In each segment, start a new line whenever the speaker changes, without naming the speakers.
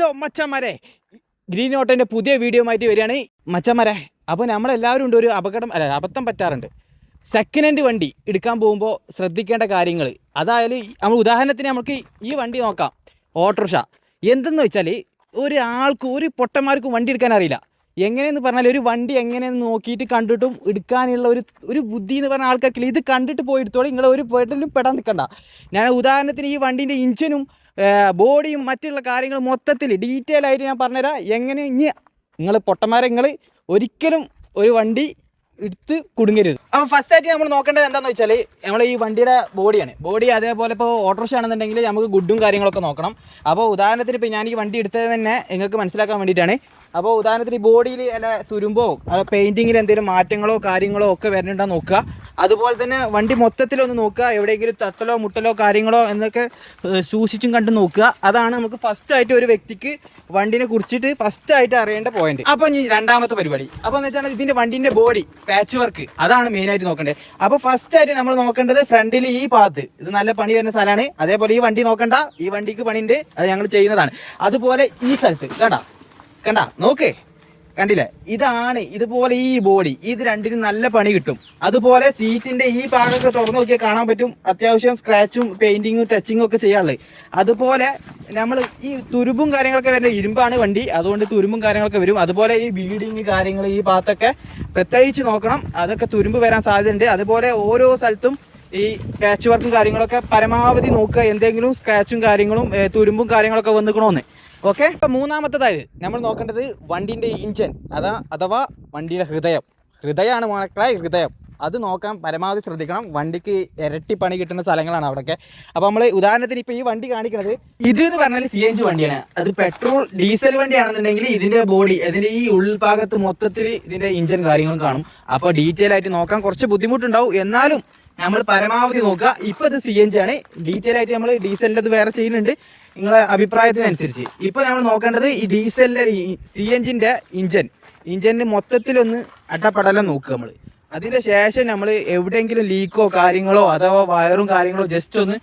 Hello മച്ചന്മാരെ. Green ഓട്ടോന്റെ പുതിയ video ആയിട്ട് വരികയാണ്. മച്ചന്മാരെ അപ്പോൾ നമ്മളെല്ലാവരും ഉണ്ട് ഒരു അപകടം അല്ല അബദ്ധം പറ്റാറുണ്ട്. സെക്കൻഡ് ഹാൻഡ് വണ്ടി എടുക്കാൻ പോകുമ്പോൾ ശ്രദ്ധിക്കേണ്ട കാര്യങ്ങൾ അതായത് നമ്മൾ ഉദാഹരണത്തിന് നമുക്ക് ഈ വണ്ടി നോക്കാം. ഓട്ടോറിക്ഷ. എന്തെന്ന് വെച്ചാൽ ഒരാൾക്ക് ഒരു പൊട്ടന്മാർക്കും വണ്ടി എടുക്കാൻ അറിയില്ല. എങ്ങനെയെന്ന് പറഞ്ഞാൽ ഒരു വണ്ടി എങ്ങനെയെന്ന് നോക്കിയിട്ട് കണ്ടിട്ടും എടുക്കാനുള്ള ഒരു ഒരു ബുദ്ധി എന്ന് പറഞ്ഞ ആൾക്കാർക്കില്ല. ഇത് കണ്ടിട്ട് പോയി എടുത്തോളൂ നിങ്ങൾ ഒരു പെടലും പെടാൻ നിൽക്കണ്ട ഞാൻ ഉദാഹരണത്തിന് ഈ വണ്ടീന്റെ ഇഞ്ചിനും ബോഡിയും മറ്റുള്ള കാര്യങ്ങളും മൊത്തത്തിൽ ഡീറ്റെയിൽ ആയിട്ട് ഞാൻ പറഞ്ഞുതരാം. എങ്ങനെ ഇനി നിങ്ങൾ പൊട്ടന്മാരെ നിങ്ങൾ ഒരിക്കലും ഒരു വണ്ടി എടുത്ത് കുടുങ്ങരുത്. അപ്പോൾ ഫസ്റ്റ് ആയിട്ട് നമ്മൾ നോക്കേണ്ടത് എന്താണെന്ന് വെച്ചാൽ നമ്മൾ ഈ വണ്ടിയുടെ ബോഡിയാണ്. ബോഡി അതേപോലെ ഇപ്പോൾ ഓട്ടോറിക്ഷ ആണെന്നുണ്ടെങ്കിൽ നമുക്ക് ഗുഡും കാര്യങ്ങളൊക്കെ നോക്കണം. അപ്പോൾ ഉദാഹരണത്തിന് ഇപ്പോൾ ഞാൻ ഈ വണ്ടി എടുത്തത് തന്നെ നിങ്ങൾക്ക് മനസ്സിലാക്കാൻ വേണ്ടിയിട്ടാണ്. അപ്പോൾ ഉദാഹരണത്തിന് ഈ ബോഡിയിൽ അല്ല തുരുമ്പോ അല്ല പെയിന്റിങ്ങിൽ എന്തെങ്കിലും മാറ്റങ്ങളോ കാര്യങ്ങളോ ഒക്കെ വരുന്നുണ്ടോ നോക്കുക. അതുപോലെ തന്നെ വണ്ടി മൊത്തത്തിൽ ഒന്ന് നോക്കുക എവിടെയെങ്കിലും തട്ടലോ മുട്ടലോ കാര്യങ്ങളോ എന്നൊക്കെ സൂക്ഷിച്ചും കണ്ട് നോക്കുക. അതാണ് നമുക്ക് ഫസ്റ്റ് ആയിട്ട് ഒരു വ്യക്തിക്ക് വണ്ടിനെ കുറിച്ചിട്ട് ഫസ്റ്റ് ആയിട്ട് അറിയേണ്ട പോയിന്റ് അപ്പോൾ ഇനി രണ്ടാമത്തെ പരിപാടി. അപ്പോൾ എന്ന് വെച്ചാൽ ഇതിന്റെ വണ്ടിന്റെ ബോഡി പാച്ച് വർക്ക് അതാണ് മെയിൻ ആയിട്ട് നോക്കേണ്ടത് അപ്പോൾ ഫസ്റ്റ് ആയിട്ട് നമ്മൾ നോക്കേണ്ടത് ഫ്രണ്ടിൽ ഈ ഭാഗത്ത് ഇത് നല്ല പണി വരുന്ന സ്ഥലമാണ് അതേപോലെ ഈ വണ്ടി നോക്കണ്ട. ഈ വണ്ടിക്ക് പണിയുണ്ട് അത് ഞങ്ങൾ ചെയ്യുന്നതാണ്. അതുപോലെ ഈ സ്ഥലത്ത് കണ്ട? കണ്ട നോക്ക്. കണ്ടില്ലേ? ഇതാണ് ഇതുപോലെ ഈ ബോഡി ഇത് രണ്ടിനും നല്ല പണി കിട്ടും. അതുപോലെ സീറ്റിന്റെ ഈ ഭാഗമൊക്കെ തുറന്നു നോക്കിയാൽ കാണാൻ പറ്റും. അത്യാവശ്യം സ്ക്രാച്ചും പെയിന്റിങ്ങും ടച്ചിങ്ങും ഒക്കെ ചെയ്യാനുള്ളത് അതുപോലെ നമ്മൾ ഈ തുരുമ്പും കാര്യങ്ങളൊക്കെ വരുന്ന ഇരുമ്പാണ് വണ്ടി. അതുകൊണ്ട് തുരുമ്പും കാര്യങ്ങളൊക്കെ വരും. അതുപോലെ ഈ ബീഡിങ് കാര്യങ്ങൾ ഈ ഭാഗത്തൊക്കെ പ്രത്യേകിച്ച് നോക്കണം. അതൊക്കെ തുരുമ്പ് വരാൻ സാധ്യതയുണ്ട്. അതുപോലെ ഓരോ സ്ഥലത്തും ഈ പാച്ച് വർക്കും കാര്യങ്ങളൊക്കെ പരമാവധി നോക്കുക. എന്തെങ്കിലും സ്ക്രാച്ചും കാര്യങ്ങളും തുരുമ്പും കാര്യങ്ങളൊക്കെ വന്നിക്കണമെന്ന് ഓക്കെ ഇപ്പം മൂന്നാമത്തേതായത് നമ്മൾ നോക്കേണ്ടത് വണ്ടിന്റെ ഇഞ്ചൻ അതാ അഥവാ വണ്ടിയുടെ ഹൃദയം. ഹൃദയമാണ് മക്കളെ ഹൃദയം. അത് നോക്കാൻ പരമാവധി ശ്രദ്ധിക്കണം. വണ്ടിക്ക് ഇരട്ടി പണി കിട്ടുന്ന സ്ഥലങ്ങളാണ് അവിടെയൊക്കെ. അപ്പോൾ നമ്മൾ ഉദാഹരണത്തിന് ഇപ്പോൾ ഈ വണ്ടി കാണിക്കുന്നത് ഇത് എന്ന് പറഞ്ഞാൽ സി എൻ ജി വണ്ടിയാണ്. അത് പെട്രോൾ ഡീസൽ വണ്ടിയാണെന്നുണ്ടെങ്കിൽ ഇതിന്റെ ബോഡി അതിന്റെ ഈ ഉൾഭാഗത്ത് മൊത്തത്തിൽ ഇതിന്റെ ഇഞ്ചൻ കാര്യങ്ങളും കാണും. അപ്പോൾ ഡീറ്റെയിൽ ആയിട്ട് നോക്കാൻ കുറച്ച് ബുദ്ധിമുട്ടുണ്ടാവും. എന്നാലും നമ്മൾ പരമാവധി നോക്കുക. ഇപ്പൊ ഇത് സി എൻ ജി ആണ്. ഡീറ്റെയിൽ ആയിട്ട് നമ്മൾ ഡീസലിന്റെ അത് വേറെ ചെയ്യുന്നുണ്ട്. നിങ്ങളെ അഭിപ്രായത്തിനനുസരിച്ച്. ഇപ്പൊ നമ്മൾ നോക്കേണ്ടത് ഈ ഡീസലിന്റെ സി എൻ ജിന്റെ ഇഞ്ചൻ ഇഞ്ചിന് മൊത്തത്തിലൊന്ന് അട്ടപ്പടലം നോക്കുക നമ്മൾ അതിന്റെ ശേഷം നമ്മൾ എവിടെയെങ്കിലും ലീക്കോ കാര്യങ്ങളോ അഥവാ വയറും കാര്യങ്ങളോ ജസ്റ്റ് ഒന്ന്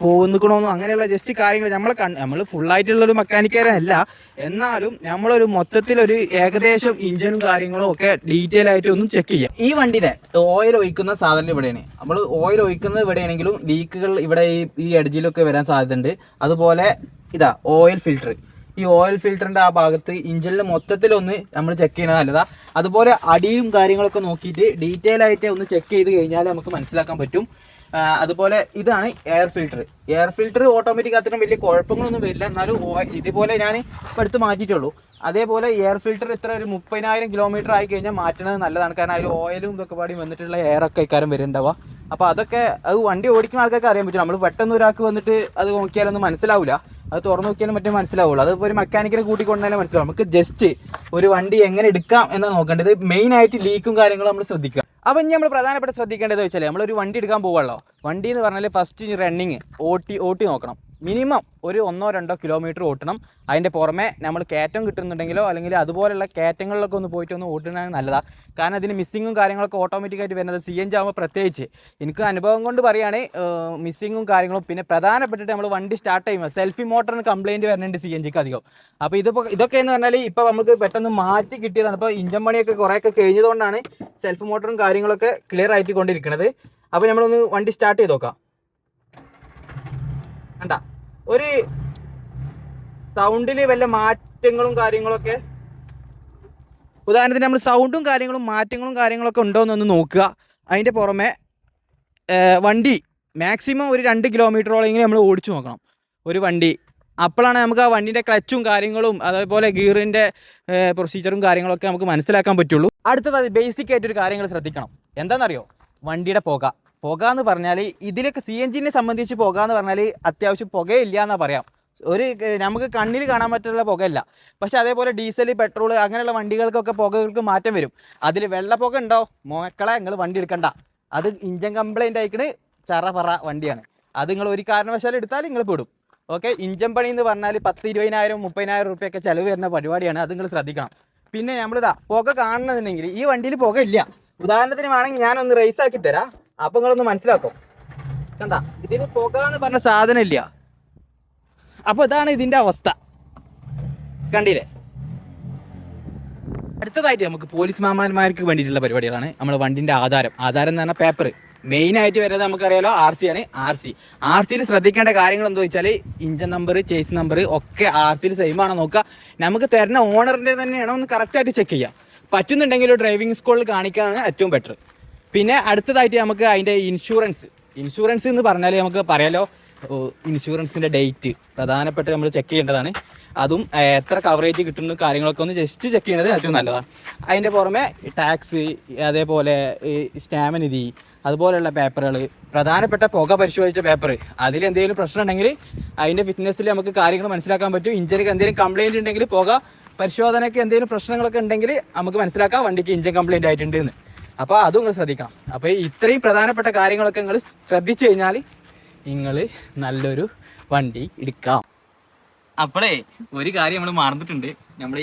പോകുന്നിക്കണമെന്നോ അങ്ങനെയുള്ള ജസ്റ്റ് കാര്യങ്ങൾ നമ്മളെ കൺ നമ്മൾ ഫുള്ളായിട്ടുള്ളൊരു മെക്കാനിക്കാരല്ല എന്നാലും നമ്മളൊരു മൊത്തത്തിലൊരു ഏകദേശം ഇഞ്ചിനും കാര്യങ്ങളും ഒക്കെ ഡീറ്റെയിൽ ആയിട്ട് ഒന്ന് ചെക്ക് ചെയ്യാം. ഈ വണ്ടിയുടെ ഓയിൽ ഒഴിക്കുന്ന സാധനം ഇവിടെയാണ്. നമ്മൾ ഓയിൽ ഒഴിക്കുന്നത് ഇവിടെയാണെങ്കിലും ലീക്കുകൾ ഇവിടെ ഈ ഈ എഡ്ജിലൊക്കെ വരാൻ സാധ്യതയുണ്ട്. അതുപോലെ ഇതാ ഓയിൽ ഫിൽറ്റർ ഈ ഓയിൽ ഫിൽറ്ററിന്റെ ആ ഭാഗത്ത് ഇഞ്ചിനിൽ മൊത്തത്തിലൊന്ന് നമ്മൾ ചെക്ക് ചെയ്യണത് അതുപോലെ അടിയും കാര്യങ്ങളൊക്കെ നോക്കിയിട്ട് ഡീറ്റെയിൽ ആയിട്ട് ഒന്ന് ചെക്ക് ചെയ്ത് കഴിഞ്ഞാൽ നമുക്ക് മനസ്സിലാക്കാൻ പറ്റും. അതുപോലെ ഇതാണ് air filter air filter automatic അത്രയും വലിയ കുഴപ്പങ്ങളൊന്നും വരില്ല. എന്നാലും ഇതുപോലെ ഞാൻ ഇപ്പോൾ എടുത്ത് മാറ്റിയിട്ടുള്ളൂ. അതേപോലെ എയർ ഫിൽറ്റർ ഇത്ര ഒരു മുപ്പതിനായിരം കിലോമീറ്റർ ആയി കഴിഞ്ഞാൽ മാറ്റുന്നത് നല്ലതാണ്. കാരണം അതിൽ ഓയിലും ഇതൊക്കെ പാടി വന്നിട്ടുള്ള എയർ ഒക്കെ ഇക്കാരം വരുന്നുണ്ടാവുക. അപ്പോൾ അതൊക്കെ അത് വണ്ടി ഓടിക്കുന്ന ആൾക്കാർക്ക് അറിയാൻ പറ്റും. നമ്മൾ പെട്ടെന്ന് ഒരാൾക്ക് വന്നിട്ട് അത് നോക്കിയാലൊന്നും മനസ്സിലാവില്ല അത് തുറന്നു നോക്കിയാലും മറ്റേ മനസ്സിലാവുള്ളൂ. അതിപ്പോൾ ഒരു മെക്കാനിക്കിനെ കൂട്ടിക്കൊണ്ടാലും മനസ്സിലാവും നമുക്ക് ജസ്റ്റ് ഒരു വണ്ടി എങ്ങനെ എടുക്കാം എന്നാണ് നോക്കേണ്ടത്. മെയിൻ ആയിട്ട് ലീക്കും കാര്യങ്ങളും നമ്മൾ ശ്രദ്ധിക്കുക. അപ്പം ഇനി നമ്മൾ പ്രധാനപ്പെട്ട ശ്രദ്ധിക്കേണ്ടത് വെച്ചാൽ നമ്മളൊരു വണ്ടി എടുക്കാൻ പോവുള്ളൂ വണ്ടി എന്ന് പറഞ്ഞാൽ ഫസ്റ്റ് റണ്ണിങ് ഓട്ടി ഓട്ടി നോക്കണം. മിനിമം ഒരു ഒന്നോ രണ്ടോ കിലോമീറ്റർ ഓട്ടണം. അതിന്റെ പുറമെ നമ്മൾ കയറ്റം കിട്ടുന്നുണ്ടെങ്കിലോ അല്ലെങ്കിൽ അതുപോലെയുള്ള കയറ്റങ്ങളിലൊക്കെ ഒന്ന് പോയിട്ട് ഒന്ന് ഓട്ടുന്നതാണ് നല്ലതാണ് കാരണം അതിന് മിസ്സിങ്ങും കാര്യങ്ങളൊക്കെ ഓട്ടോമാറ്റിക്കായിട്ട് വരുന്നത് സി എൻ ജി ആകുമ്പോൾ പ്രത്യേകിച്ച്. എനിക്ക് അനുഭവം കൊണ്ട് പറയുകയാണ് മിസ്സിങ്ങും കാര്യങ്ങളും. പിന്നെ പ്രധാനപ്പെട്ടിട്ട് നമ്മൾ വണ്ടി സ്റ്റാർട്ട് ചെയ്യുമ്പോൾ സെൽഫി മോട്ടറിന് കംപ്ലയിന്റ് വരുന്നുണ്ട് സി എൻ ജിക്ക് അധികം. അപ്പോൾ ഇതിപ്പോൾ ഇതൊക്കെ എന്ന് പറഞ്ഞാൽ ഇപ്പോൾ നമുക്ക് പെട്ടെന്ന് മാറ്റി കിട്ടിയതാണ്. ഇപ്പോൾ ഇഞ്ചൻ പണിയൊക്കെ കുറേയൊക്കെ കഴിഞ്ഞതുകൊണ്ടാണ് സെൽഫ് മോട്ടറും കാര്യങ്ങളൊക്കെ ക്ലിയർ ആയിട്ട് കൊണ്ടിരിക്കുന്നത് അപ്പോൾ നമ്മളൊന്ന് വണ്ടി സ്റ്റാർട്ട് ചെയ്ത് നോക്കാം. കണ്ട. ഒരു സൗണ്ടിൽ വല്ല മാറ്റങ്ങളും കാര്യങ്ങളൊക്കെ? ഉദാഹരണത്തിന് നമ്മൾ സൗണ്ടും കാര്യങ്ങളും മാറ്റങ്ങളും കാര്യങ്ങളൊക്കെ ഉണ്ടോ എന്നൊന്ന് നോക്കുക. അതിന്റെ പുറമെ വണ്ടി. മാക്സിമം ഒരു രണ്ട് കിലോമീറ്ററോളെങ്കിലും നമ്മൾ ഓടിച്ചു നോക്കണം. ഒരു വണ്ടി. അപ്പോഴാണ് നമുക്ക് ആ വണ്ടിന്റെ ക്ലച്ചും കാര്യങ്ങളും അതേപോലെ ഗിയറിന്റെ പ്രൊസീജിയറും കാര്യങ്ങളൊക്കെ നമുക്ക് മനസ്സിലാക്കാൻ പറ്റുള്ളൂ. അടുത്തത് ബേസിക് ആയിട്ടൊരു കാര്യങ്ങൾ ശ്രദ്ധിക്കണം. എന്താണെന്നറിയോ വണ്ടിയുടെ പുക. പുക എന്ന് പറഞ്ഞാൽ ഇതിലൊക്കെ സി എൻ ജിനെ സംബന്ധിച്ച് പുക എന്ന് പറഞ്ഞാൽ അത്യാവശ്യം പുകയില്ല എന്നാണ് പറയാം. ഒരു നമുക്ക് കണ്ണിൽ കാണാൻ പറ്റുള്ള പുകയല്ല. പക്ഷേ അതേപോലെ ഡീസൽ പെട്രോൾ അങ്ങനെയുള്ള വണ്ടികൾക്കൊക്കെ പുകകൾക്ക് മാറ്റം വരും. അതിൽ വെള്ളപ്പുക ഉണ്ടോ? മോക്കളെ നിങ്ങൾ വണ്ടി എടുക്കണ്ട. അത് ഇഞ്ചൻ കംപ്ലൈന്റ് ആയിക്കണ് ചറ പറ വണ്ടിയാണ്. അത് നിങ്ങൾ ഒരു കാരണവശാലും എടുത്താൽ നിങ്ങൾ പെടും. ഓക്കെ? ഇഞ്ചൻ പണി എന്ന് പറഞ്ഞാൽ പത്ത് ഇരുപതിനായിരം മുപ്പതിനായിരം റുപ്യൊക്കെ ചിലവ് വരുന്ന പരിപാടിയാണ്. അത് നിങ്ങൾ ശ്രദ്ധിക്കണം. പിന്നെ നമ്മളിതാ പുക കാണണമെന്നുണ്ടെങ്കിൽ ഈ വണ്ടിയിൽ പുക ഇല്ല ഉദാഹരണത്തിന് വേണമെങ്കിൽ ഞാനൊന്ന് റേസ് ആക്കി തരാം. അപ്പം നിങ്ങളൊന്ന് മനസ്സിലാക്കും. കണ്ട ഇതിന് പുക എന്ന് പറഞ്ഞ സാധനം ഇല്ല. അപ്പൊ ഇതാണ് ഇതിന്റെ അവസ്ഥ. കണ്ടില്ലേ? അടുത്തതായിട്ട് നമുക്ക് പോലീസ് മാമാന്മാർക്ക് വേണ്ടിയിട്ടുള്ള പരിപാടികളാണ്. നമ്മുടെ വണ്ടിന്റെ ആധാരം. ആധാരം എന്ന് പറഞ്ഞാൽ പേപ്പർ മെയിൻ ആയിട്ട് വരുന്നത് നമുക്കറിയാലോ ആർ സി ആണ്. ആർ സി ആർ സിയിൽ ശ്രദ്ധിക്കേണ്ട കാര്യങ്ങൾ എന്താ വെച്ചാൽ ഇഞ്ചൻ നമ്പർ ചേസ് നമ്പർ ഒക്കെ ആർ സിയിൽ സെയിം ആണോ നോക്കുക. നമുക്ക് തരുന്ന ഓണറിന്റെ തന്നെയാണോ ഒന്ന് കറക്റ്റായിട്ട് ചെക്ക് ചെയ്യാം. പറ്റുന്നുണ്ടെങ്കിൽ ഡ്രൈവിംഗ് സ്കൂളിൽ കാണിക്കാനാണ് ഏറ്റവും ബെറ്റർ പിന്നെ അടുത്തതായിട്ട് നമുക്ക് അതിന്റെ ഇൻഷുറൻസ് ഇൻഷുറൻസ് എന്ന് പറഞ്ഞാൽ നമുക്ക് പറയാലോ ഇൻഷുറൻസിന്റെ ഡേറ്റ് പ്രധാനപ്പെട്ട് നമ്മൾ ചെക്ക് ചെയ്യേണ്ടതാണ്. അതും എത്ര കവറേജ് കിട്ടുന്നു കാര്യങ്ങളൊക്കെ ഒന്ന് ജസ്റ്റ് ചെക്ക് ചെയ്യേണ്ടത് ഏറ്റവും നല്ലതാണ് അതിന്റെ പുറമെ ടാക്സ് അതേപോലെ സ്റ്റാമിനിധി അതുപോലെയുള്ള പേപ്പറുകൾ പ്രധാനപ്പെട്ട പുക പരിശോധിച്ച പേപ്പർ അതിൽ എന്തെങ്കിലും പ്രശ്നം ഉണ്ടെങ്കിൽ അതിന്റെ ഫിറ്റ്നസ്സിൽ നമുക്ക് കാര്യങ്ങൾ മനസ്സിലാക്കാൻ പറ്റും. ഇഞ്ചിനൊക്കെ എന്തെങ്കിലും കംപ്ലയിന്റ് ഉണ്ടെങ്കിൽ പുക പരിശോധനയ്ക്ക് എന്തെങ്കിലും പ്രശ്നങ്ങളൊക്കെ ഉണ്ടെങ്കിൽ നമുക്ക് മനസ്സിലാക്കാം. വണ്ടിക്ക് ഇഞ്ചൻ കംപ്ലയിന്റ് ആയിട്ടുണ്ട് എന്ന്. അപ്പോൾ അതും നിങ്ങൾ ശ്രദ്ധിക്കണം. അപ്പോൾ ഇത്രയും പ്രധാനപ്പെട്ട കാര്യങ്ങളൊക്കെ നിങ്ങൾ ശ്രദ്ധിച്ചു കഴിഞ്ഞാൽ നിങ്ങൾ നല്ലൊരു വണ്ടി എടുക്കാം. അപ്പോഴേ ഒരു കാര്യം നമ്മൾ മറന്നിട്ടുണ്ട്. നമ്മൾ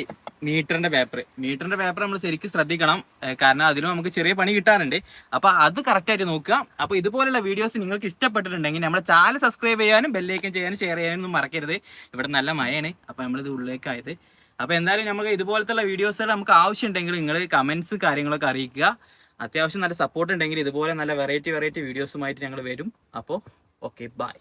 മീറ്ററിന്റെ പേപ്പർ മീറ്ററിന്റെ പേപ്പർ നമ്മൾ ശരിക്കും ശ്രദ്ധിക്കണം. കാരണം അതിനും നമുക്ക് ചെറിയ പണി കിട്ടാറുണ്ട് അപ്പൊ അത് കറക്റ്റ് ആയിട്ട് നോക്കുക. അപ്പൊ ഇതുപോലുള്ള വീഡിയോസ് നിങ്ങൾക്ക് ഇഷ്ടപ്പെട്ടിട്ടുണ്ടെങ്കിൽ നമ്മുടെ ചാനൽ സബ്സ്ക്രൈബ് ചെയ്യാനും ബെല്ലേക്കും ചെയ്യാനും ഷെയർ ചെയ്യാനും ഒന്നും മറക്കരുത്. ഇവിടെ നല്ല മഴയാണ്. അപ്പൊ നമ്മളിത് ഉള്ളിലേക്കായത്. അപ്പൊ എന്തായാലും നമുക്ക് ഇതുപോലത്തെ വീഡിയോസുകൾ നമുക്ക് ആവശ്യമുണ്ടെങ്കിൽ നിങ്ങൾ കമന്റ്സ് കാര്യങ്ങളൊക്കെ അറിയിക്കുക. അത്യാവശ്യം നല്ല സപ്പോർട്ട് ഉണ്ടെങ്കിൽ ഇതുപോലെ നല്ല വെറൈറ്റി വെറൈറ്റി വീഡിയോസുമായിട്ട് ഞങ്ങൾ വരും. അപ്പോൾ ഓക്കെ ബൈ